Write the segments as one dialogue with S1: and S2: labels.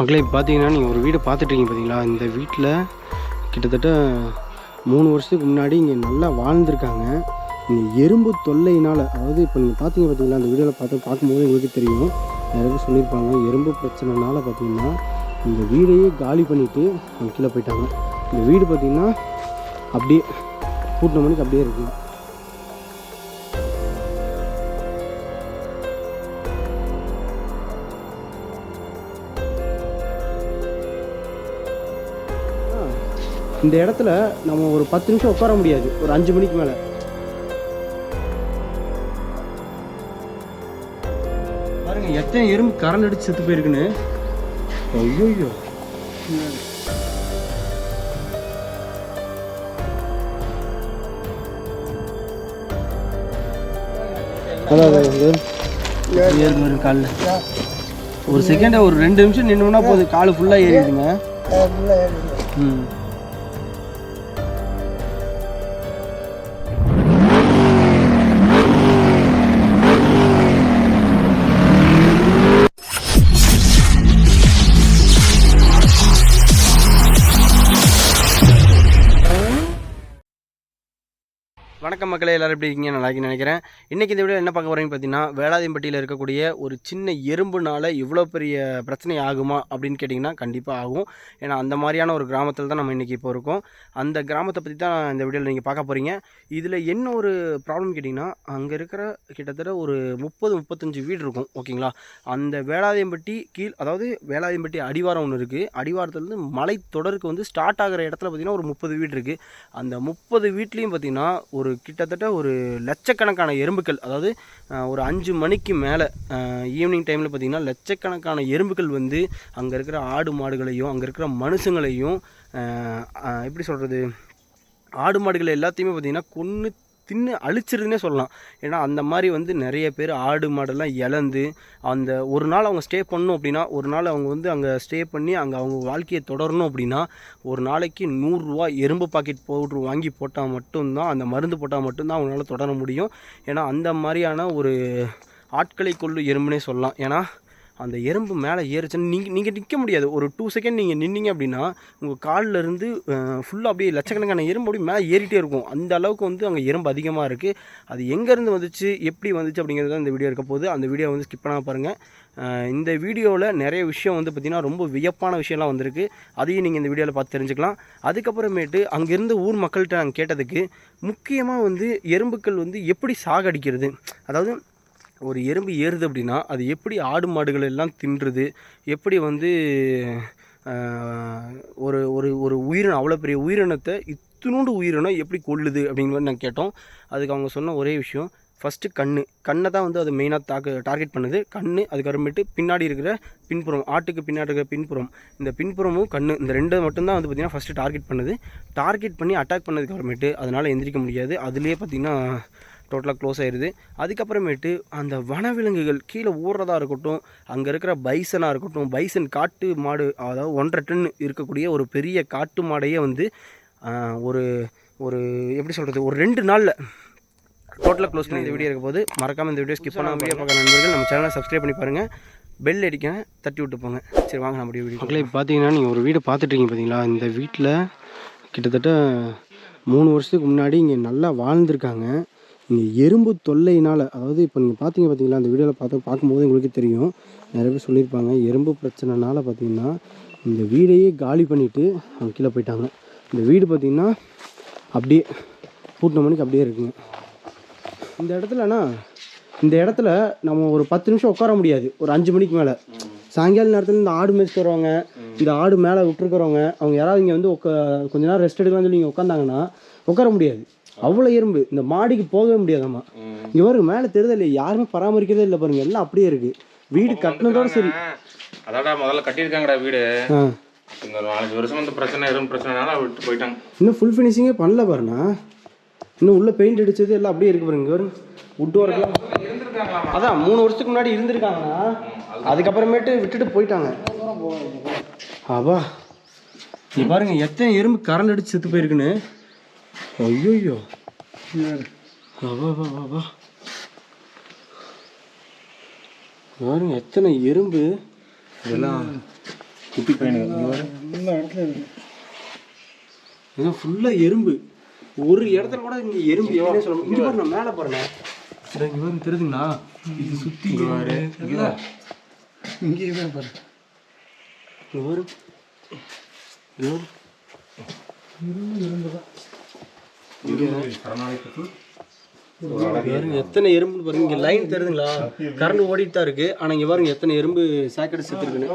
S1: மக்களே இப்போ பார்த்தீங்கன்னா நீங்கள் ஒரு வீடு பார்த்துட்ருக்கீங்க பார்த்தீங்களா இந்த வீட்டில் கிட்டத்தட்ட மூணு வருஷத்துக்கு முன்னாடி இங்கே நல்லா வாழ்ந்துருக்காங்க. இங்கே எறும்பு தொல்லையினால் அதாவது இப்போ நீங்கள் பார்த்தீங்க பார்த்தீங்களா அந்த வீடியோவில் பார்த்து பார்க்கும்போது உங்களுக்கு தெரியும். நிறைய பேர் சொல்லியிருப்பாங்க எறும்பு பிரச்சனைனால பார்த்தீங்கன்னா இந்த வீடையே காலி பண்ணிவிட்டு அவங்க கீழே போயிட்டாங்க. இந்த வீடு பார்த்தீங்கன்னா அப்படியே கூட்டின மணிக்கு அப்படியே இருக்குங்க இந்த இடத்துல நம்ம ஒரு பத்து நிமிஷம் உட்கார முடியாது. ஒரு அஞ்சு மணிக்கு மேலே. பாருங்க எத்தனை எறும்பு கரண்ட் அடிச்சு செத்து போயிருக்குன்னு. ஐயோ காலில். ஒரு செகண்ட் ஒரு ரெண்டு நிமிஷம் நின்னோம்னா போதும். கால் ஃபுல்லாக ஏறிடுங்க ம். வணக்கம் மக்களே எல்லாரும் எப்படி இருக்கீங்க நல்லா நினைக்கிறேன். இன்றைக்கி இந்த வீடியோ என்ன பார்க்க போகிறீங்கன்னு பார்த்தீங்கன்னா வேளாதிம்பட்டியில் இருக்கக்கூடிய ஒரு சின்ன எறும்புனால இவ்வளோ பெரிய பிரச்சனை ஆகுமா அப்படின்னு கேட்டிங்கன்னா கண்டிப்பாக ஆகும். ஏன்னா அந்த மாதிரியான ஒரு கிராமத்தில் தான் நம்ம இன்றைக்கி இப்போ இருக்கோம். அந்த கிராமத்தை பற்றி தான் இந்த வீடியோவில் நீங்கள் பார்க்க போகிறீங்க இதில் என்ன ஒரு ப்ராப்ளம் கேட்டிங்கன்னா அங்கே இருக்கிற கிட்டத்தட்ட ஒரு முப்பது முப்பத்தஞ்சு வீடு இருக்கும். ஓகேங்களா? அந்த வேளாதியம்பட்டி கீழ் அதாவது வேளாதியம்பட்டி அடிவாரம் ஒன்று இருக்குது அடிவாரத்துலேருந்து மலை தொடருக்கு வந்து ஸ்டார்ட் ஆகிற இடத்துல பார்த்திங்கன்னா ஒரு முப்பது வீடு இருக்குது அந்த முப்பது வீட்லேயும் பார்த்திங்கன்னா ஒரு கிட்டத்தட்ட ஒரு லட்சக்கணக்கான எறும்புகள் அதாவது ஒரு அஞ்சு மணிக்கு மேலே ஈவினிங் டைமில் பார்த்திங்கன்னா லட்சக்கணக்கான எறும்புகள் வந்து அங்கே இருக்கிற ஆடு மாடுகளையும் அங்கே இருக்கிற மனுஷங்களையும் எப்படி சொல்கிறது ஆடு மாடுகள் எல்லாத்தையுமே பார்த்திங்கன்னா கொன்று தின்னு அழிச்சிருதுன்னே சொல்லலாம். ஏன்னா அந்த மாதிரி வந்து நிறைய பேர் ஆடு மாடெல்லாம் இழந்து அந்த ஒரு நாள் அவங்க ஸ்டே பண்ணணும் அப்படின்னா ஒரு நாள் அவங்க வந்து அங்கே ஸ்டே பண்ணி அங்கே அவங்க வாழ்க்கையை தொடரணும் அப்படின்னா ஒரு நாளைக்கு நூறுரூவா எறும்பு பாக்கெட் பவுட்ரு வாங்கி போட்டால் மட்டும்தான் அந்த மருந்து போட்டால் மட்டும்தான் அவங்களால தொடர முடியும். ஏன்னா அந்த மாதிரியான ஒரு ஆட்களை கொள்ளு எறும்புனே சொல்லலாம். ஏன்னா அந்த எறும்பு மேலே ஏறுச்சுன்னு நீங்கள் நீங்கள் நிற்க முடியாது. ஒரு டூ செகண்ட் நீங்கள் நின்னீங்க அப்படின்னா உங்கள் காலில் இருந்து ஃபுல்லாக அப்படியே லட்சக்கணக்கான எறும்பு அப்படியே மேலே ஏறிட்டே இருக்கும். அந்த அளவுக்கு வந்து அங்கே எறும்பு அதிகமாக இருக்குது அது எங்கேருந்து வந்துச்சு எப்படி வந்துச்சு அப்படிங்கிறது தான் இந்த வீடியோ இருக்க போது அந்த வீடியோ வந்து ஸ்கிப் பண்ணால் பாருங்கள் இந்த வீடியோவில் நிறைய விஷயம் வந்து பார்த்திங்கன்னா ரொம்ப வியப்பான விஷயம்லாம் வந்திருக்கு. அதையும் நீங்கள் இந்த வீடியோவில் பார்த்து தெரிஞ்சுக்கலாம். அதுக்கப்புறமேட்டு அங்கேருந்து ஊர் மக்கள்கிட்ட நாங்கள் கேட்டதுக்கு முக்கியமாக வந்து எறும்புக்கள் வந்து எப்படி சாகடிக்கிறது? அதாவது ஒரு எறும்பு ஏறுது அப்படின்னா அது எப்படி ஆடு மாடுகள் எல்லாம் தின்றுது எப்படி வந்து ஒரு ஒரு ஒரு உயிரினம் அவ்வளோ பெரிய உயிரினத்தை இத்தினோண்டு உயிரினம் எப்படி கொள்ளுது அப்படிங்கிற மாதிரி நாங்கள் கேட்டோம். அதுக்கு அவங்க சொன்ன ஒரே விஷயம் ஃபஸ்ட்டு கண் கண்ணை தான் வந்து அது மெயினாக தாக்கு டார்கெட் பண்ணுது. கண் அதுக்கப்புறமேட்டு பின்னாடி இருக்கிற பின்புறம் ஆட்டுக்கு பின்னாடி இருக்கிற பின்புறம். இந்த பின்புறமும் கண் இந்த ரெண்டு மட்டும்தான் வந்து பார்த்திங்கன்னா ஃபஸ்ட்டு டார்கெட் பண்ணுது. டார்கெட் பண்ணி அட்டாக் பண்ணதுக்கப்புறமேட்டு அதனால் எந்திரிக்க முடியாது. அதுலேயே பார்த்திங்கன்னா டோட்டலாக க்ளோஸ் ஆயிடுது அதுக்கப்புறமேட்டு அந்த வனவிலங்குகள் கீழே ஊறுறதா இருக்கட்டும் அங்கே இருக்கிற பைசனாக இருக்கட்டும் பைசன் காட்டு மாடு அதாவது ஒன்றரை டன் இருக்கக்கூடிய ஒரு பெரிய காட்டு மாடையே வந்து ஒரு ஒரு எப்படி சொல்கிறது ஒரு ரெண்டு நாளில் டோட்டலாக க்ளோஸ் பண்ணி இந்த வீடியோ இருக்க போது மறக்காமல் இந்த வீடியோ ஸ்கிப் பண்ணாம வீடியோ பார்க்குற நண்பர்கள் நம்ம சேனலை சப்ஸ்கிரைப் பண்ணி பாருங்கள் பெல் அடிக்க தட்டி விட்டு போங்க. சரி வாங்க நம்ம வீடியோ மக்களே பார்த்தீங்கன்னா நீங்கள் ஒரு வீடு பார்த்துட்ருக்கீங்க பார்த்தீங்களா இந்த வீட்டில் கிட்டத்தட்ட மூணு வருஷத்துக்கு முன்னாடி இங்கே நல்லா வாழ்ந்திருக்காங்க. இந்த எறும்பு தொல்லையினால் அதாவது இப்போ நீங்கள் பார்த்தீங்க பார்த்தீங்களா அந்த வீடியோவில் பார்த்து பார்க்கும்போது உங்களுக்கு தெரியும். நிறைய பேர் சொல்லியிருப்பாங்க எறும்பு பிரச்சனைனால பார்த்தீங்கன்னா இந்த வீடையே காலி பண்ணிவிட்டு அவங்க கீழே போயிட்டாங்க. இந்த வீடு பார்த்திங்கன்னா அப்படியே பூட்டின மணிக்கு அப்படியே இருக்குங்க. இந்த இடத்துலண்ணா இந்த இடத்துல நம்ம ஒரு பத்து நிமிஷம் உட்கார முடியாது. ஒரு அஞ்சு மணிக்கு மேலே. சாயங்கால நேரத்தில் இந்த ஆடு மேய்ச்சிட்டு வருவாங்க. இந்த ஆடு மேலே விட்டுருக்கிறவங்க அவங்க யாராவது இங்கே வந்து உக்க கொஞ்ச நேரம் ரெஸ்ட் எடுக்கலாம்னு சொல்லி இங்கே உட்காந்தாங்கன்னா உட்கார முடியாது. அவ்வளோ எறும்பு இந்த மாடிக்கு போகவே முடியாதாம்மா. இங்கே பாருங்க மேலே தெரியுதா யாருமே பராமரிக்கிறதே இல்லை பாருங்க. எல்லாம் அப்படியே இருக்கு. வீடு கட்டினதோட சரி.
S2: அதாடா முதல்ல கட்டியிருக்காங்கடா வீடு. இந்த நாலஞ்சு வருஷம் இந்த பிரச்சனை எறும்பு பிரச்சனைனால விட்டு போயிட்டாங்க.
S1: இன்னும் ஃபுல் ஃபினிஷிங்கே பண்ணல பாருண்ணா. இன்னும் உள்ள பெயிண்ட் அடிச்சது எல்லாம் அப்படியே இருக்கு பாருங்க இங்க பாருங்க. வுட் ஒர்க்லாம் அதான் மூணு வருஷத்துக்கு முன்னாடி இருந்திருக்காங்கண்ணா. அதுக்கப்புறமேட்டு விட்டுட்டு போயிட்டாங்க. ஆபா. நீ பாருங்க எத்தனை எறும்பு கரண்ட் அடிச்சு செத்து போயிருக்குன்னு. ஐயோ வா பாருங்க எத்தனை எறும்பு. இதெல்லாம்
S2: குட்டி பையனுக்கு
S1: ஏன்னா ஃபுல்லாக எறும்பு. ஒரு இடத்துல கூட இங்கே எறும்பு எவ்வளோ சொல்ல இங்கே பாருங்க மேலே பாருங்க இங்க பாருங்க தெரியுதுங்களா இது சுற்றி இங்கே பாரு
S3: இங்கேயே பாரு.
S1: இங்கே இங்க பாரு. பாருங்க எத்தனை எறும்பு பாருங்க. இங்க லைன் தெரியுதுங்களா கரண்ட் ஓடிட்டு தான் இருக்கு. ஆனா இங்க பாருங்க எத்தனை எறும்பு சாக்கடை செத்துருக்குன்னு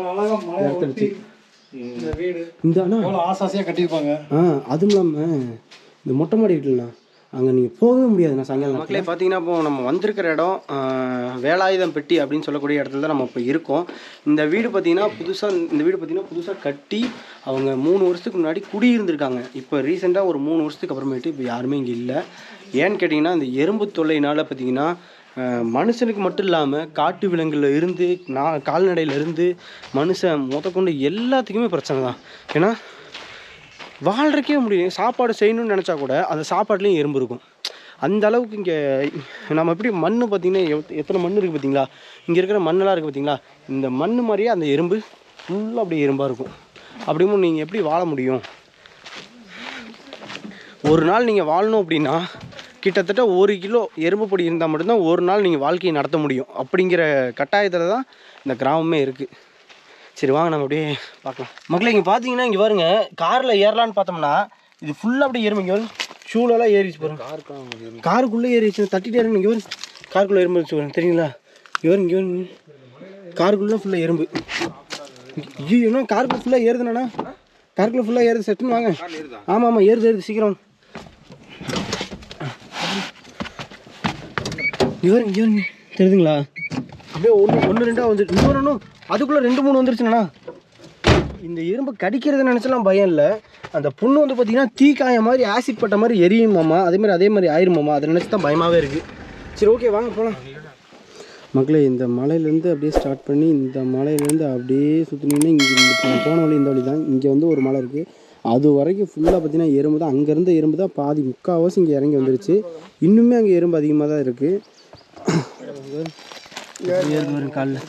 S3: இந்த வீடு. ஆசாசியாக கட்டியிருப்பாங்க.
S1: ஆ அதுவும் இல்லாமல் இந்த மொட்டை மாடி வீட்டுலண்ணா அங்கே நீங்கள் போகவே முடியாது. நான் சாயங்காலம் மக்களே பார்த்தீங்கன்னா இப்போ நம்ம வந்திருக்கிற இடம் வேலாயுதம் பெட்டி அப்படின்னு சொல்லக்கூடிய இடத்துல தான் நம்ம இப்போ இருக்கோம். இந்த வீடு பார்த்தீங்கன்னா புதுசாக இந்த வீடு பார்த்தீங்கன்னா புதுசாக கட்டி அவங்க மூணு வருஷத்துக்கு முன்னாடி குடியிருந்திருக்காங்க. இப்போ ரீசெண்டாக ஒரு மூணு வருஷத்துக்கு அப்புறமேட்டு இப்போ யாருமே இங்கே இல்லை. ஏன்னு கேட்டிங்கன்னா இந்த எறும்பு தொல்லையினால் பார்த்தீங்கன்னா மனுஷனுக்கு மட்டும் இல்லாமல் காட்டு விலங்குல இருந்து நான் கால்நடையில இருந்து மனுஷன் முதற்கொண்டு எல்லாத்துக்குமே பிரச்சனை தான். ஏன்னா வாழ்றக்கே முடியும். சாப்பாடு செய்யணும்னு நினச்சா கூட அந்த சாப்பாட்லேயும் எறும்பு இருக்கும். அந்த அளவுக்கு இங்கே நம்ம எப்படி மண் பார்த்திங்கன்னா எவ்- எத்தனை மண் இருக்குது பார்த்தீங்களா இங்கே இருக்கிற மண்ணெல்லாம் இருக்குது பார்த்தீங்களா இந்த மண் மாதிரியே அந்த எறும்பு ஃபுல்லாக அப்படியே எறும்பாக இருக்கும். அப்படியும் நீங்கள் எப்படி வாழ முடியும்? ஒரு நாள் நீங்கள் வாழணும் அப்படின்னா கிட்டத்தட்ட ஒரு கிலோ எறும்பு பொடி இருந்தால் மட்டும்தான் ஒரு நாள் நீங்கள் வாழ்க்கையை நடத்த முடியும். அப்படிங்கிற கட்டாயத்தில் தான் இந்த கிராமமே இருக்குது சரி வாங்க நம்ம அப்படியே பார்க்கலாம். மக்களே இங்கே பார்த்தீங்கன்னா இங்கே பாருங்க காரில் ஏறலான்னு பார்த்தோம்னா இது ஃபுல்லாக அப்படியே ஏறும். இங்கே ஷூலெல்லாம் ஏறிச்சு பாருங்க. காருக்குள்ளே ஏறிச்சு தட்டிட்டு ஏறுங்க இங்கே வரும் காருக்குள்ளே எறும்பு வச்சு பாருங்க தெரியுங்களா? இங்கே வரும் இங்கே வரும் காருக்குள்ளே ஃபுல்லாக எறும்பு. ஐயோ காருக்குள்ளே ஃபுல்லாக ஏறுதுண்ணா காருக்குள்ளே ஃபுல்லாக ஏறுது செட்டுன்னு வாங்க. ஆமாம் ஆமாம் ஏறுது ஏறுது சீக்கிரம் இவர் இங்கே வருங்க தெரியுதுங்களா? அப்படியே ஒன்று ஒன்று ரெண்டாக வந்துட்டு. இன்னொரு அதுக்குள்ளே ரெண்டு மூணு வந்துருச்சுண்ணா இந்த எறும்பு கடிக்கிறது நினச்சலாம் பயம் இல்லை. அந்த புண்ணு வந்து பார்த்தீங்கன்னா தீக்காய மாதிரி ஆசிட் பட்ட மாதிரி எரியுமாம்மா அதே மாதிரி அதே மாதிரி ஆயிருமாம்மா அதை நினச்சி தான் பயமாகவே இருக்குது சரி ஓகே வாங்க போகலாம் மக்களே இந்த மலையிலேருந்து அப்படியே ஸ்டார்ட் பண்ணி இந்த மலையிலேருந்து அப்படியே சுற்றினீங்கன்னா இங்கே இந்த போன வழி இந்த வழி தான் இங்கே வந்து ஒரு மலை இருக்குது அது வரைக்கும் ஃபுல்லாக பார்த்தீங்கன்னா எறும்பு தான். அங்கேருந்து எறும்பு தான் பாதி முக்கால்வாசி இங்கே இறங்கி வந்துருச்சு. இன்னுமே அங்கே எறும்பு அதிகமாக தான் இருக்குது காலில்.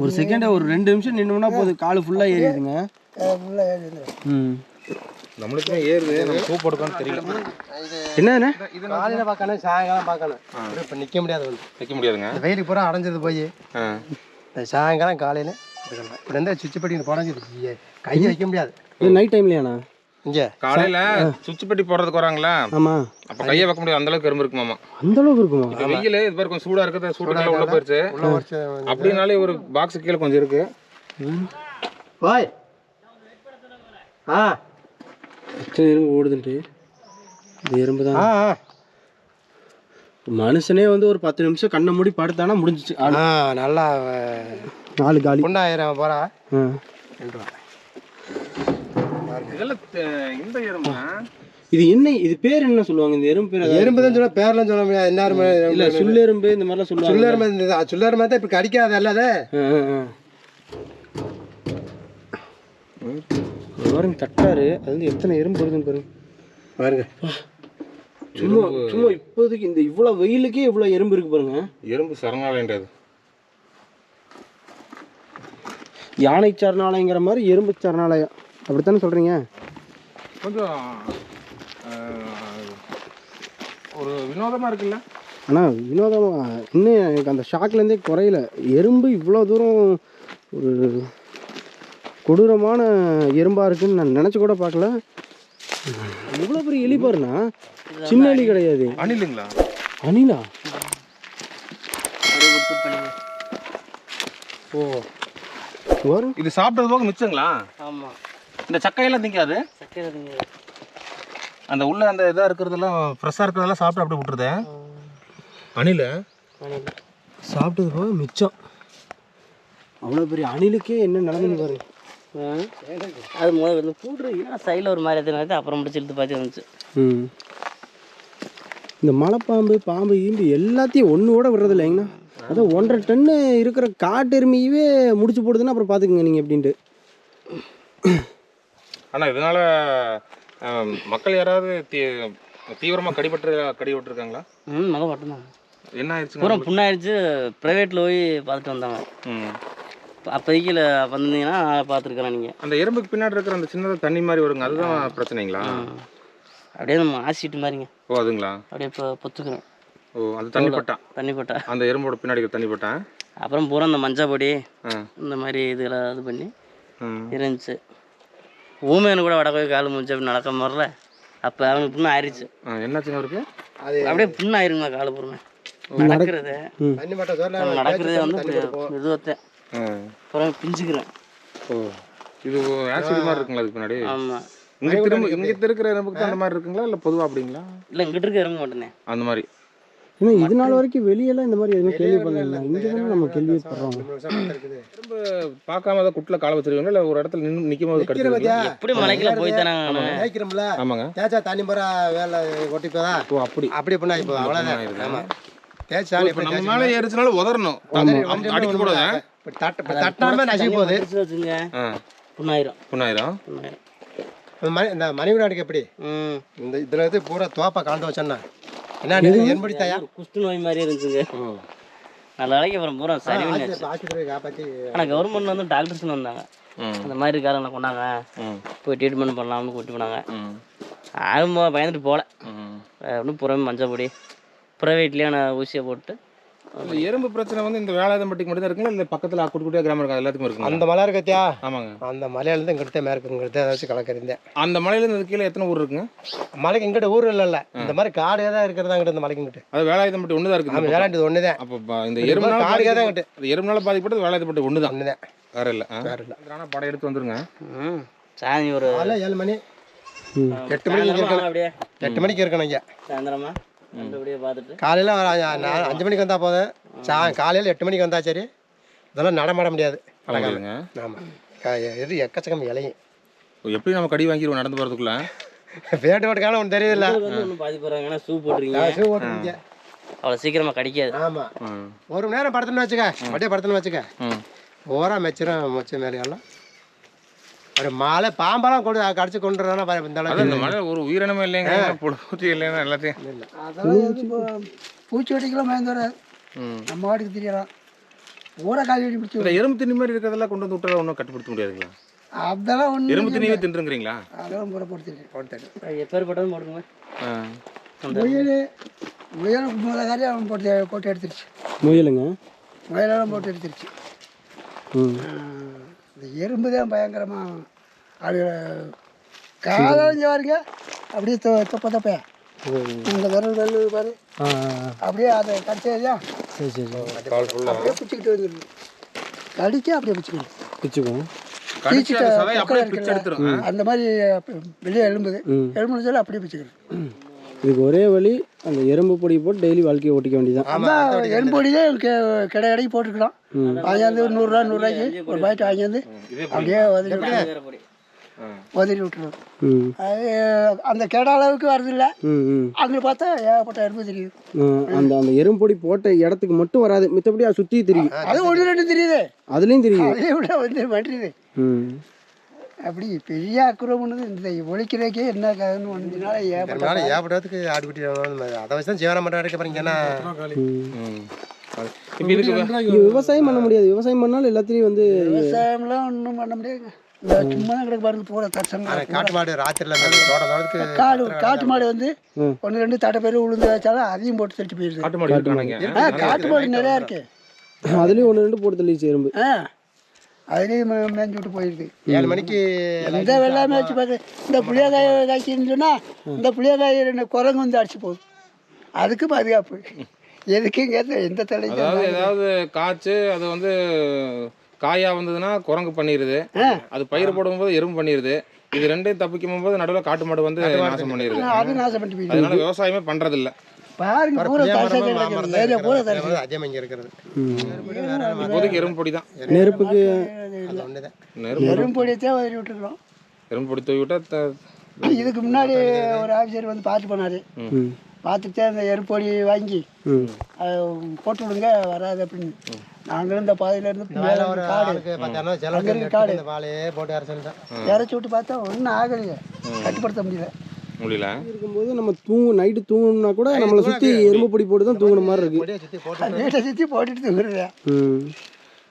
S1: ஒரு செகண்ட் ஒரு ரெண்டு நிமிஷம் நின்னோம்னா போதும். கால் ஃபுல்லாக ஏறிடுங்க
S3: ஃபுல்லாக ஏறி வந்துடும்
S1: ம்.
S2: நம்மளுக்குமே ஏறுது. நம்ம பூ போடுக்கோன்னு தெரியல.
S1: என்னண்ணே
S3: காலையில் பார்க்கணும் சாயங்காலம் பார்க்கணும். இப்போ நிற்க முடியாது வந்து.
S2: வைக்க முடியாதுங்க.
S3: இந்த வெயிலுக்கு பூரா அடைஞ்சது போய். சாயங்காலம் காலையில் இப்படி இருந்தால் சுவிட்ச் பட்டி புடஞ்சிருக்கு கையை வைக்க முடியாது.
S1: இது நைட் டைம்லையாண்ணா
S2: காலையில சுவிட்ச் பெட்டி போடுறதுக்கு வராங்களா?
S1: ஆமாம்
S2: அப்ப கையை வைக்க முடியாது. அந்த அளவுக்கு எறும்பு இருக்குமாமா
S1: அந்த அளவுக்கு இருக்குமா
S2: வெயில் இது பாரு கொஞ்சம் சூடா இருக்குது. சூடுல உள்ள போயிருச்சு. அப்படினாலே ஒரு பாக்ஸ் கீழே கொஞ்சம் இருக்கு.
S3: போய் ஆ.
S1: எத்தனை எறும்பு ஓடுதுன்ட்டு? இந்த எறும்பு தான். மனுஷனே வந்து ஒரு பத்து நிமிஷம் கண்ணை மூடி படுத்தானா முடிஞ்சிச்சு.
S3: நல்லா
S1: நாலு காலி.
S3: புண்ணாயிரம் போகிறா
S1: ஆ.
S2: இதெல்லாம் இந்த எறும்பு
S1: இது என்ன இது பேர் என்ன சொல்லுவாங்க இந்த எறும்பு பேர்?
S3: எறும்பு தான் சொல்ல பேர்லாம் சொல்ல முடியாது. என்ன
S1: இல்ல சுள்ளெரும்பு இந்த மாதிரிலாம் சொல்லுவாங்க.
S3: சுள்ளர் மாதிரி சுள்ளர் மாதிரி தான் இப்போ கடிக்காது அல்லது
S1: பாருங்க தட்டாரு அது வந்து எத்தனை எறும்பு வருதுன்னு பாருங்க.
S3: பாருங்க.
S1: சும்மா சும்மா இப்போதைக்கு இந்த இவ்வளவு வெயிலுக்கே இவ்வளவு எறும்பு இருக்கு பாருங்க.
S2: எறும்பு சரணாலயன்றது
S1: யானை சரணாலயங்கிற மாதிரி எறும்பு சரணாலயம். அப்படித்தானே சொல்றீங்க?
S2: கொஞ்சம் ஒரு வினோதமா இருக்குல்ல?
S1: ஆனால் வினோதமா இன்னும் எனக்கு அந்த ஷாக்லேருந்தே குறையல. எறும்பு இவ்வளோ தூரம் ஒரு கொடூரமான எறும்பா இருக்குன்னு நான் நினச்சி கூட பார்க்கல. இவ்வளோ பெரிய எலி பாருண்ணா. சின்ன எலி கிடையாது.
S2: அணிலுங்களா?
S1: அணிலா? ஓ. வரும்
S2: இது சாப்பிட்டது போக மிச்சங்களா?
S4: ஆமாம்
S2: இந்த சக்கையெல்லாம் திங்காது. அந்த உள்ள அந்த இதா இருக்கிறதெல்லாம் ஃப்ரெஷ்ஷாக இருக்கிறதெல்லாம் சாப்பிட்டு அப்படியே விட்டுருது அணில்.
S1: சாப்பிட்டது போக மிச்சம். அவ்வளோ பெரிய அணிலுக்கே என்ன நிலமைன்னு பாருங்க
S4: அது முதல்ல வந்து போட்டுருக்கீங்கன்னா சைடில் ஒரு மாதிரி எத்தனை அப்புறம் முடிச்சு இழுத்து பார்த்து வந்துச்சு.
S1: ம். இந்த மலைப்பாம்பு பாம்பு ஈம்பு எல்லாத்தையும் ஒன்று கூட விடுறது இல்லைங்கண்ணா அதான் ஒன்றரை டன்னு இருக்கிற காட்டு எருமையவே முடிச்சு போடுதுன்னா அப்புறம் பார்த்துக்குங்க நீங்கள் எப்படின்ட்டு
S2: ஆனால் இதனால மக்கள் யாராவது தீ தீவிரமாக கடிபட்டு கடி விட்டுருக்காங்களா?
S4: ம் மகன் மட்டும்தான்
S2: என்ன ஆயிடுச்சுங்க?
S4: பூரா புண்ணாயிடுச்சு ப்ரைவேட்டில் போய் பார்த்துட்டு வந்தாங்க.
S2: ம்.
S4: அப்போதைக்கு வந்தீங்கன்னா பார்த்துருக்குறேன் நீங்கள்
S2: அந்த எறும்புக்கு பின்னாடி இருக்கிற அந்த சின்னதா தண்ணி மாதிரி வருங்க அதுதான் பிரச்சனைங்களா?
S4: அப்படியே நம்ம ஆசிட்டு மாதிரிங்க.
S2: ஓ அதுங்களா?
S4: அப்படியே இப்போ பொத்துக்கிறோம்.
S2: ஓ அது தண்ணி பட்டா?
S4: தண்ணி போட்டா.
S2: அந்த எறும்போட பின்னாடி தண்ணி பட்டா?
S4: அப்புறம் பூரா இந்த மஞ்சள் பொடி இந்த மாதிரி இதெல்லாம் இது பண்ணி
S2: ம்.
S4: இருந்துச்சு ஊமையனு கூட வடக்கோய் கால் முடிச்சு அப்படி நடக்க மாதிரில அப்போ அவனுக்கு புண்ணு ஆயிடுச்சு
S2: என்னாச்சுங்க அவருக்கு
S3: அது
S4: அப்படியே புண்ணு ஆயிருங்களா கால் பொறுமை நடக்கிறது. நடக்கிறது வந்து இதுவத்தேன். அப்புறம் பிஞ்சுக்கிறேன்.
S2: ஓ இது ஆசிட் மாதிரி இருக்குங்களா அதுக்கு பின்னாடி?
S4: ஆமாம்
S2: இங்க திரும்ப இங்க இருக்கிற எறும்புக்கு அந்த மாதிரி இருக்குங்களா இல்ல பொதுவா அப்படிங்களா?
S4: இல்லை இங்கிட்டு இருக்க இறங்க மாட்டேனே.
S2: அந்த மாதிரி.
S1: ஏன்னா இது நாள் வரைக்கும் வெளியெல்லாம் இந்த மாதிரி எதுவுமே கேள்விப்படல இங்கே தானே நம்ம கேள்விப்படுறோம்
S3: இருக்குது.
S2: எறும்பு பார்க்காம ஏதாவது குட்டில் காலை வச்சிருக்கீங்களா? இல்ல ஒரு இடத்துல நின்று நிற்கும் போது? கடிச்சிருக்கீங்களா?
S4: எப்படி மலைக்குள்ள போய் தானே
S2: ஆமாங்க.
S3: தேய்ச்சா தண்ணி பூரா வேலை ஒட்டிப்பதா
S2: ஓ அப்படி.
S3: அப்படி பண்ணா இப்போ அவ்வளோதான்
S2: ஆயிருதா?
S3: ஆமா. தேய்ச்சி
S2: இப்போ நம்ம மேலே ஏறிச்சுனாலும் உதறணும். அடிக்க கூடாது
S3: இப்போ தட்ட நசுக்கி போகுது.
S4: வச்சுங்க புண்ணாயிரும்.
S2: புண்ணாயிரம்
S4: புண்ணாயிரும்.
S3: இந்த மணி இந்த மணிவிட அடிக்க எப்படி? இந்த இதுல இருந்து பூரா தோப்பை கலந்து வச்சேன்னா. என்ன என்படி தாயா
S4: குஷ்டு நோய் மாதிரி இருந்துச்சுங்க நல்ல நாளைக்கு அப்புறம் பூரா சரி ஆனால் கவர்மெண்ட்ல வந்து டாக்டர்ஸ்னு வந்தாங்க. அந்த மாதிரி இருக்காரங்களை கொண்டாங்க. போய் ட்ரீட்மெண்ட் பண்ணலாம்னு கூட்டி போனாங்க.
S2: ம்.
S4: யாரும் போ- பயந்துட்டு போகல. ஒன்றும் புறமே மஞ்சள் பொடி. ப்ரைவேட்லேயே நான் ஊசியை போட்டு
S2: எறும்பு பிரச்சனை வந்து இந்த வேளாதம்பட்டிக்கு மட்டும் தான் இருக்குங்களா? இல்லை பக்கத்தில் குட்டி குட்டியாக கிராமம் இருக்கு? எல்லாத்துக்கும் இருக்குங்களா?
S3: அந்த மலை இருக்கத்தியா
S2: ஆமாங்க.
S3: அந்த மலையிலேருந்து இங்கிட்ட மேற்கு இங்கிட்ட அதை வச்சு கலக்கறிந்தேன்
S2: அந்த மலையிலேருந்து கீழே எத்தனை ஊர் இருக்குங்க?
S3: மலைக்கு இங்கிட்ட ஊர் இல்லைல்ல. இந்த மாதிரி காடே தான் இருக்கிறதா இங்கிட்ட இந்த மலைக்கு
S2: அது வேலாயுதம்பட்டி ஒன்று தான் இருக்குது.
S3: வேளாண்டு ஒன்று தான்
S2: அப்போ இந்த
S3: மாதிரி காடுகே தான்
S2: பாதிக்கப்பட்ட- இந்த எறும்புனால பாதிக்கப்பட்டது வேலாயுதம்பட்டி ஒன்று தான்
S3: ஒன்று தான்
S2: வேற இல்லை
S3: வேற இல்லை.
S2: ஆனால் படம் எடுத்து வந்துருங்க.
S4: ம். சாமி ஒரு
S3: ஏழு மணி. எட்டு மணிக்கு
S4: சாயந்தரமா
S3: இருக்கணும்.
S4: அப்படியே.
S3: எட்டு மணிக்கு இருக்கணும் இங்கே.
S4: சாயந்தரமா?
S3: காலையில் அஞ்சு- நான் அஞ்சு மணிக்கு வந்தால் போதும். சா காலையில் எட்டு மணிக்கு வந்தா சரி. இதெல்லாம் நடமாட முடியாது.
S2: பழகாதுங்க
S3: ஆமாம் எது எக்கச்சக்கம் இலையும்
S2: எப்படி நம்ம கடி வாங்கிடுவோம் நடந்து போகிறதுக்குள்ள
S3: வேட்டு வாட்டுக்கான ஒன்று தெரியல
S4: உங்களுக்கு வந்து ஒன்றும் பாதிப்பு வராங்க ஏன்னா ஷூ போட்டிருக்கீங்க.
S3: ஷூ ஓட்டுறீங்க
S4: அவ்வளோ சீக்கிரமாக கடிக்காது.
S3: ஆமாம்
S2: ம்
S3: ஒரு மணி நேரம் படுத்துன்னு வச்சுக்க. அப்படியே படுத்துன்னு வச்சுக்க. ஓரா மெச்சிரும் மொச்ச மேலையெல்லாம் ஒரு மாலை பாம்பெல்லாம் கொண்டு கடிச்சு கொண்டு வரா இந்த அளவுக்கு.
S2: இந்த மலை ஒரு உயிரினமே இல்லைங்க புழுத்தி இல்லைன்னா எல்லாத்தையும்.
S5: பூச்சி வெட்டிக்கெல்லாம் பயந்து வராது நம்ம வாட்டுக்கு தெரியலாம். ஊரை காலி வெடி பிடிச்சி
S2: எறும்பு திணி மாதிரி இருக்கிறதெல்லாம் கொண்டு வந்து விட்டா ஒன்றும் கட்டுப்படுத்த முடியாதுங்களா?
S5: அதெல்லாம் ஒன்று
S2: எறும்பு திணிவே தின்றுங்கிறீங்களா?
S5: அதெல்லாம் முறை போடுத்துருக்கு போட்டு
S4: எப்பேற்பட்டதும் போடுங்க
S5: முயல் முயல் முதல் காரியம் அவன் போட்டு போட்டு எடுத்துருச்சு.
S1: முயலுங்க?
S5: முயலெல்லாம் போட்டு எடுத்துருச்சு.
S1: ம்.
S5: இந்த எறும்பு தான் பயங்கரமாக அது காலைஞ்சு பாருங்க. அப்படியே தொ தொப்ப தொப்பையா? இந்த விரல் விரல் பாரு. அப்படியே அதை கடிச்சா
S1: சரி சரி
S5: அப்படியே பிடிச்சிக்கிட்டு வந்துருக்கு கடிக்க அப்படியே பிடிச்சிக்கணும்
S1: பிச்சுக்கும்.
S2: கடிச்சு அந்த
S5: மாதிரி வெளியே எலும்புது. எலும்புன்னு சொல்லி அப்படியே பிடிச்சிக்கணும்
S1: இதுக்கு ஒரே வழி அந்த எறும்பு பொடி போட்டு டெய்லி வாழ்க்கையை ஓட்டிக்க வேண்டியதான்
S5: அதான் எலும்பொடியே கடை கடைக்கு போட்டுக்கலாம் வாங்கியாந்து ஒரு நூறுரூவா நூறுரூவாய்க்கு ஒரு பாக்கெட் வாங்கியாந்து அப்படியே விட்டு உதறி விட்டுருவோம்.
S1: ம்.
S5: அது அந்த கெட அளவுக்கு வருதில்ல அங்கே பார்த்தா ஏகப்பட்ட எறும்பு தெரியுது.
S1: அந்த அந்த எறும்பொடி போட்ட இடத்துக்கு மட்டும் வராது. மித்தபடி அது சுற்றி தெரியும்.
S5: அது ஒன்று ரெண்டு தெரியுது.
S1: அதுலேயும் தெரியும்.
S5: அதே விட வந்து மாட்டுது
S1: ம்.
S5: அப்படி பெரிய அக்குறம்னு இந்த ஒழிக்கிறதுக்கே என்ன கதைன்னு ஒன்றுனால ஏகப்பட்ட
S3: அதனால ஏற்பட்டதுக்கு ஆடு குட்டி அதை வச்சு தான் ஜீவனம் பண்ணுற பாருங்க ஏன்னா
S1: விவசாயம் பண்ண முடியாது. விவசாயம் பண்ணாலும் எல்லாத்துலேயும் வந்து
S5: விவசாயம்லாம் ஒன்றும் பண்ண இந்த சும்மா கிடக்கு பாருங்க பூரா தட்சங்க
S3: காட்டு மாடு தோட்டத்துக்கு
S5: காடு காட்டு மாடு வந்து. ஒன்று ரெண்டு தட்டை பேர் உளுந்து வச்சாலும் அதையும் போட்டு தட்டி போயிடுது.
S2: காட்டு மாடு
S5: காட்டு மாடு. நிறையா இருக்கு.
S1: அதுலேயும் ஒன்று ரெண்டு போட்டு தள்ளிச்சு எறும்பு.
S5: ஆ. அதுலேயும் மேய்ஞ்சு விட்டு போயிடுது
S3: ஏழு மணிக்கு
S5: எந்த வெள்ளாமை வச்சு பார்த்து இந்த புளியக்காய் காய்ச்சின்னு சொன்னால் இந்த புளியக்காய் ரெண்டு குரங்கு வந்து அடிச்சு போகுது. அதுக்கு பாதுகாப்பு. எதுக்குங்க எந்த தலைக்கும்
S2: அதாவது ஏதாவது காய்ச்சு அது வந்து காயா வந்ததுன்னா குரங்கு பண்ணிடுது அது பயிர் போடும்போது எறும்பு பண்ணிடுது இது ரெண்டையும் தப்பிக்கும் போது நடுவில் காட்டு மாடு வந்து நாசம் பண்ணிடுது
S5: அது நாசம் பண்ணிட்டு போயிடுது.
S2: அதனால விவசாயமே பண்றது இல்ல
S5: பாருங்க பூரா தரிசா கிடக்குது ஏரியா பூரா தரிசா
S3: அதே மாதிரி இருக்கிறது.
S2: இப்போதைக்கு எறும்பு பொடி தான்.
S1: நெருப்புக்கு
S5: எறும்பு பொடியத்தே உதறி விட்டுருக்குறோம்.
S2: எறும்பு பொடி தூவி விட்டா த-
S5: இதுக்கு முன்னாடி ஒரு ஆஃபீஸர் வந்து பார்த்து போனார்.
S1: ம்.
S5: பார்த்துட்டு அந்த எருப்பொடி வாங்கி போட்டு விடுங்க வராது அப்படின்னு. நாங்களும் இந்த பாதையிலேருந்து மேலே
S3: ஒரு
S5: காடு. காடு.
S3: போட்டு
S5: இறச்சி விட்டு பார்த்தா ஒன்றும் ஆகலையே. கட்டுப்படுத்த முடியல.
S2: முடியல.
S1: இருக்கும்போது நம்ம தூங்கு நைட்டு தூங்கணும்னா கூட நம்மளை சுற்றி எறும்பு பொடி போட்டு தான் தூங்குற மாதிரி இருக்கு.
S5: வீட்டை சுற்றி போட்டுட்டு தூங்குறது.
S1: ம்.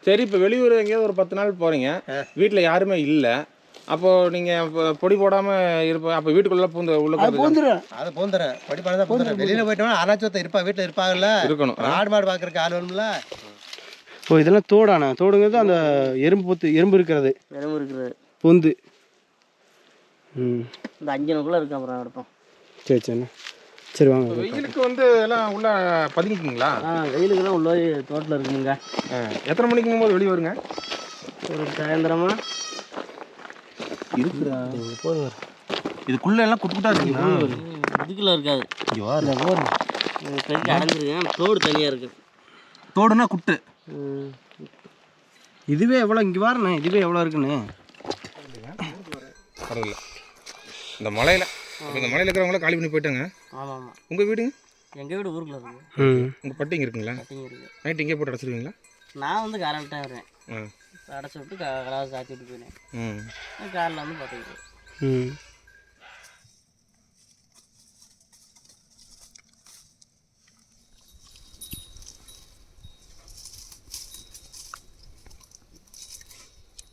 S2: சரி இப்போ வெளியூர் எங்கேயாவது ஒரு பத்து நாள் போறீங்க. வீட்டில் யாருமே இல்லை. அப்போ நீங்க பொ- பொடி போடாம இருப்ப அப்போ வீட்டுக்குள்ள பூந்து உள்ள
S5: பூந்துடும்
S3: அதை பூந்துறேன் படி பண்ணதான் பூந்துறேன் வெளியில போயிட்டோம்னா அரைச்சொத்த இருப்பா வீட்டில் இருப்பாங்கல்ல.
S2: இருக்கணும்.
S3: ஆடு மாடு பார்க்கறக்கு ஆள் வேணும்ல.
S1: ஓ இதெல்லாம் தோடாண்ணா தோடுங்கிறது அந்த எறும்பு பொத்து எறும்பு இருக்கிறது.
S4: வெறும் இருக்குது
S1: பொந்து.
S4: இந்த அஞ்சனுக்குள்ளே இருக்கு அப்புறம் எடுப்போம்.
S1: சரி சரிண்ணா சரி வாங்க
S2: வெயிலுக்கு வந்து எல்லாம் உள்ள பதுங்கிக்குங்களா?
S4: ஆ வெயிலுக்குலாம் உள்ள தோட்டில் இருக்குங்க.
S2: எத்தனை மணிக்கு போது வெளியே வருங்க?
S4: ஒரு சாயந்தரமா?
S2: இதுக்குள்ள எல்லாம் குட்டு குட்டா இருக்குங்களா?
S4: இதுக்குள்ள இருக்காது. இது பெருக்கி அடைஞ்சிருக்கு தோடு தனியாக இருக்கு.
S2: தோடுனா குட்டு.
S1: இதுவே எவ்வளோ இங்கே வாரண்ணே இதுவே எவ்வளோ இருக்குண்ணே
S2: பரவாயில்ல. இந்த மலையில அப்ப இந்த மலையில இருக்கிறவங்கள காலி பண்ணி போயிட்டாங்க.
S4: ஆமாம். ஆமாம்
S2: உங்க வீடுங்க
S4: எங்கள் வீடு ஊருக்குள்ள இருக்கு.
S1: ம்.
S2: உங்க பட்டி இங்க இருக்குங்களா?
S4: இருக்கு.
S2: நைட் இங்கே போட்டு அடைச்சிருவீங்களா?
S4: நான் வந்து காரல் தான் வருவேன்.
S2: ம்
S4: அடைச்சி விட்டு க கலாவை சாத்தி விட்டு போயினேன்
S2: ம்.
S4: காரில் வந்து பார்த்துக்கிட்டு
S1: ம்.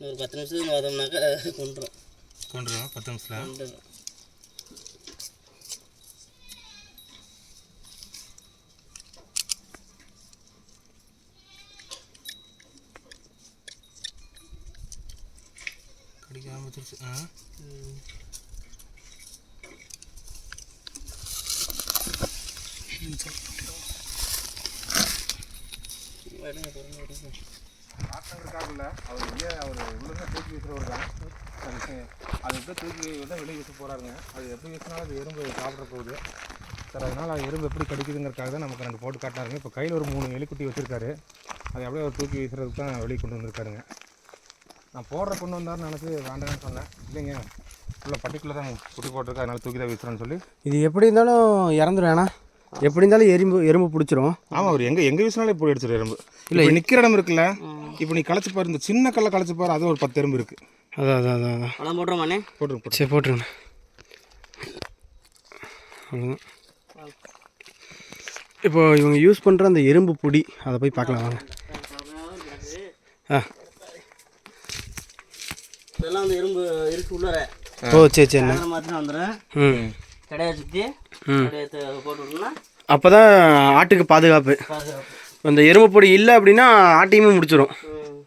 S4: ஒரு பத்து நிமிஷத்துக்கு பார்த்தோம்னாக்கா கொண்டுரும்
S2: கொண்டுருங்க பத்து நிமிஷத்தில்?
S4: கொண்டுரும்
S2: ஆரம்பிச்சிருச்சு ஆ இருக்காங்கல்ல அவர் வெளியே அவர் உள்ளே தூக்கி வீசுறவர் தான் அது அது தூக்கி தான் வெளியே வீச போகிறாருங்க அது எப்படி வீசினாலும் அது எறும்பு சாப்பிட போகுது. சார் அதனால் அது எறும்பு எப்படி கடிக்குதுங்கிறதுக்காக தான் நமக்கு ரெண்டு போட்டு காட்டினாருங்க. இப்போ கையில் ஒரு மூணு எலிக்குட்டி வச்சுருக்காரு. அதை அப்படியே அவர் தூக்கி வீசுறதுக்கு தான் வெளியே கொண்டு வந்திருக்காருங்க. நான் போடுற கொண்டு வந்தாருன்னு நினச்சி வேண்டாம்னு சொன்னேன். இல்லைங்க. உள்ள பட்டிக்குள்ளே தான் குட்டி போட்டிருக்கு. அதனால தூக்கி தான் வீசுறேன்னு சொல்லி.
S1: இது எப்படி இருந்தாலும் இறந்துரும் ஏன்னா எப்படி இருந்தாலும் எறும்பு எறும்பு பிடிச்சிரும்.
S2: ஆமாம் அவர் எங்கே எங்கே வீசினாலும் இப்போ அடிச்சிரு எறும்பு? இல்லை நிற்கிற இடம் இருக்குல்ல இப்போ நீ களைச்சு பாரு இந்த சின்ன கல்லை களைச்சு பாரு அது ஒரு பத்து எறும்பு இருக்குது
S1: அதான் அதான் அதான் அதான்.
S4: பழம் போட்டுருமாண்ணே
S2: போட்டுருக்கு போட்டு
S1: சரி போட்டுருங்க. அவ்வளோதான் இப்போ இவங்க யூஸ் பண்ணுற அந்த எறும்பு பொடி அதை போய் பார்க்கலாம் வாங்க. ஆ
S4: இதெல்லாம் வந்து எறும்பு இருக்கு உள்ளார.
S1: ஓ சரி
S4: சாயந்தரம் மாத்திரம் வந்துடும்
S1: ம்.
S4: கடையை சுற்றி
S1: ம்.
S4: அப்படியே த- போட்டு விட்டோம்னா
S1: அப்போ தான் ஆட்டுக்கு பாதுகாப்பு. அந்த எறும்பு பொடி இல்லை அப்படின்னா ஆட்டையுமே முடிச்சிடும்
S4: ம்.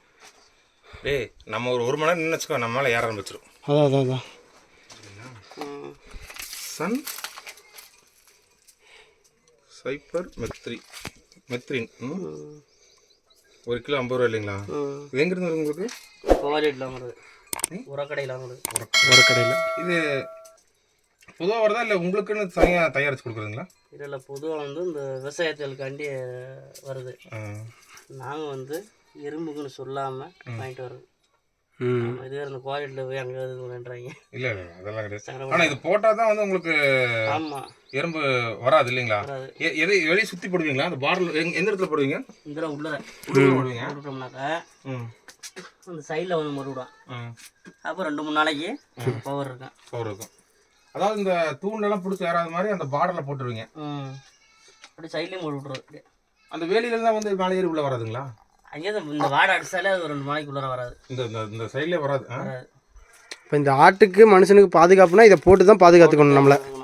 S2: ஏய் நம்ம ஒரு ஒரு மணி நேரம் நின்று வச்சுக்கோ நம்ம மேலே ஏற ஆரம்பிச்சிடும்
S1: அதான் அதான் அதான்.
S2: சன் சைப்பர் மெத்ரி மெத்ரின். ஒரு கிலோ ஐம்பது ரூபா இல்லைங்களா. இது எங்கேருந்து வருது உங்களுக்கு?
S4: உரக்கடையில் வாங்குறது
S1: ஒரு கடையில்
S2: இது பொதுவாக வருதா இல்லை உங்களுக்குன்னு தனியாக தயாரித்து கொடுக்குறதுங்களா
S4: இதில் பொதுவாக வந்து இந்த விவசாயத்துக்காண்டி வருது. நாங்கள் வந்து எறும்புக்குன்னு சொல்லாமல் வாங்கிட்டு வர்றது.
S1: ம்.
S4: ஆமா, இதுவே இந்த குவாலிட்டியில் போய் அங்கே இதுன்றாங்க
S2: இல்லை இல்லை அதெல்லாம் கிடையாது. ஆனால் இது போட்டால் தான் வந்து உங்களுக்கு
S4: ஆமாம்
S2: எறும்பு வராது இல்லைங்களா? எது வெளியே சுற்றி போடுவீங்களா? அந்த பார்டர் எந்த இடத்துல போடுவீங்க?
S4: இந்த
S2: உள்ளே போடுவீங்க.
S4: போட்டுட்டோம்னாக்கா
S2: ம்.
S4: அந்த சைடில் வந்து மறுவிடும்
S2: ம்.
S4: அப்போ ரெண்டு மூணு நாளைக்கு பவர் இருக்கும்.
S2: பவர் இருக்கும். அதாவது இந்த தூண்லலாம் பிடிச்சி ஏறாத மாதிரி அந்த பார்டரில் போட்டுருவீங்க.
S4: ம். அப்படி சைட்லேயும் விட்றது
S2: அந்த வேலியிலலாம் வந்து மேலே ஏறி உள்ள வராதுங்களா?
S4: அங்கேயே இந்த- இந்த வாடை அடிச்சாலே அது ரெண்டு நாளைக்கு உள்ளர வராது.
S2: இந்த இந்த இந்த சைட்லேயே
S4: வராது
S1: இப்போ இந்த ஆட்டுக்கு மனுஷனுக்கு பாதுகாப்புனா இதை போட்டு தான் பாதுகாத்துக்கணும் நம்மளை.
S4: நம்ம